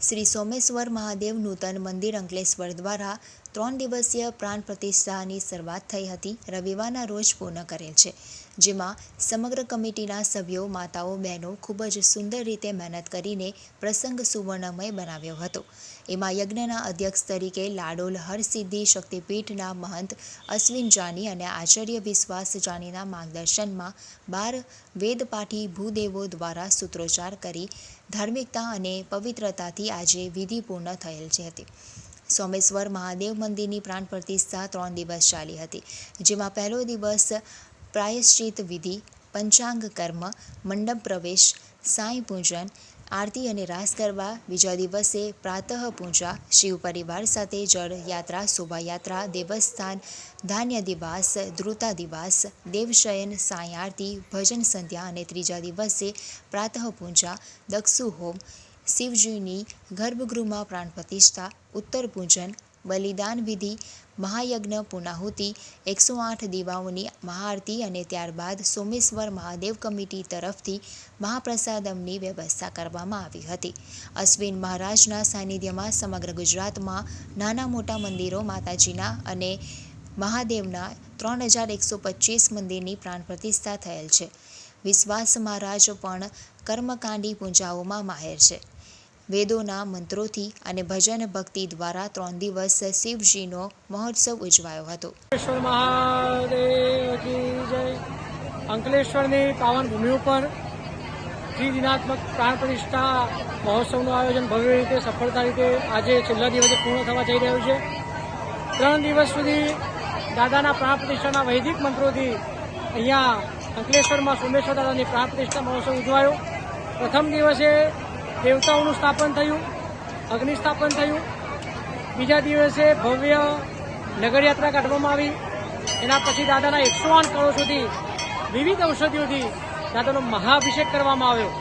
શ્રી સોમેશ્વર મહાદેવ નૂતન મંદિર અંકલેશ્વર દ્વારા ત્રણ દિવસીય પ્રાણ પ્રતિષ્ઠાની શરૂઆત થઈ હતી. રવિવારના રોજ પૂર્ણ કરેલ છે, જેમાં સમગ્ર કમિટીના સભ્યો, માતાઓ, બહેનો ખૂબ જ સુંદર રીતે મહેનત કરીને પ્રસંગ સુવર્ણમય બનાવ્યો હતો. એમાં યજ્ઞના અધ્યક્ષ તરીકે લાડોલ હરસિદ્ધિ શક્તિપીઠના મહંત અશ્વિન જાની અને આચાર્ય વિશ્વાસ જાનીના માર્ગદર્શનમાં બાર વેદપાઠી ભૂદેવો દ્વારા સૂત્રોચ્ચાર કરી ધાર્મિકતા અને પવિત્રતાથી આજે વિધિ પૂર્ણ થયેલ છે હતી સોમેશ્વર મહાદેવ મંદિરની પ્રાણ પ્રતિષ્ઠા ત્રણ દિવસ ચાલી હતી, જેમાં પહેલો દિવસ પ્રાયશ્ચિત વિધિ, પંચાંગ કર્મ, મંડપ પ્રવેશ, સાંઈ પૂજન, આરતી અને રાસ ગરબા, બીજા દિવસે પ્રાતઃ પૂજા, શિવ પરિવાર સાથે જળ યાત્રા, શોભાયાત્રા, દેવસ્થાન, ધાન્ય દિવાસ, ધ્રુતા દિવાસ, દેવશયન, સાંઈ આરતી, ભજન સંધ્યા અને ત્રીજા દિવસે પ્રાતઃ પૂજા, દક્ષુ હોમ શિવજીની ગર્ભગૃહમાં પ્રાણ પ્રતિષ્ઠા, ઉત્તર પૂજન, બલિદાન વિધિ, મહાયજ્ઞ પૂર્ણાહુતિ એકસો આઠ દીવાઓની મહાઆરતી અને ત્યારબાદ સોમેશ્વર મહાદેવ કમિટી તરફથી મહાપ્રસાદમની વ્યવસ્થા કરવામાં આવી હતી. અશ્વિન મહારાજના સાનિધ્યમાં સમગ્ર ગુજરાતમાં નાના મોટા મંદિરો માતાજીના અને મહાદેવના ત્રણ હજાર એકસો પચીસ મંદિરની પ્રાણ પ્રતિષ્ઠા થયેલ છે. વિશ્વાસ મહારાજ પણ કર્મકાંડી પૂજાઓમાં માહેર છે. વેદોના મંત્રોથી અને ભજન ભક્તિ દ્વારા ત્રણ દિવસ શિવજીનો મહોત્સવ ઉજવાયો હતો. અંકલેશ્વરની પાવન ભૂમિ ઉપર ત્રિદિનાત્મક પ્રાણ પ્રતિષ્ઠા મહોત્સવનું આયોજન ભવ્ય રીતે, સફળતા રીતે આજે છેલ્લા દિવસે પૂર્ણ થવા જઈ રહ્યું છે. ત્રણ દિવસ સુધી દાદાના પ્રાણ પ્રતિષ્ઠાના વૈદિક મંત્રોથી અહીંયા અંકલેશ્વરમાં સોમેશ્વર દાદાની પ્રાણ પ્રતિષ્ઠા મહોત્સવ ઉજવાયો. પ્રથમ દિવસે દેવતાઓનું સ્થાપન થયું અગ્નિ સ્થાપન થયું. બીજા દિવસે ભવ્ય નગરયાત્રા કાઢવામાં આવી. એના પછી દાદાના એકસો આઠ કળશોથી વિવિધ ઔષધિઓથી દાદાનો મહાઅભિષેક કરવામાં આવ્યો.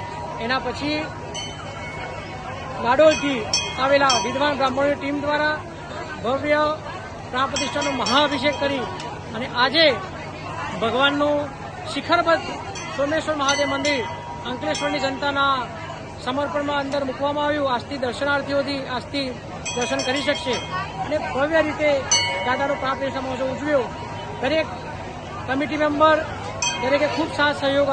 એના પછી નાડોલથી આવેલા વિદ્વાન બ્રાહ્મણોની ટીમ દ્વારા ભવ્ય પ્રાણ પ્રતિષ્ઠાનો મહાઅભિષેક કરી અને આજે ભગવાનનું શિખરબદ્ધ સોમેશ્વર મહાદેવ મંદિર અંકલેશ્વરની જનતાના સમર્પણમાં અંદર મૂકવામાં આવ્યું. આજથી દર્શનાર્થીઓથી આજથી દર્શન કરી શકશે. અને ભવ્ય રીતે દાદાનો પ્રાપ્ત મહોત્સવ ઉજવ્યો. દરેક કમિટી મેમ્બર, દરેકે ખૂબ સાથ સહયોગ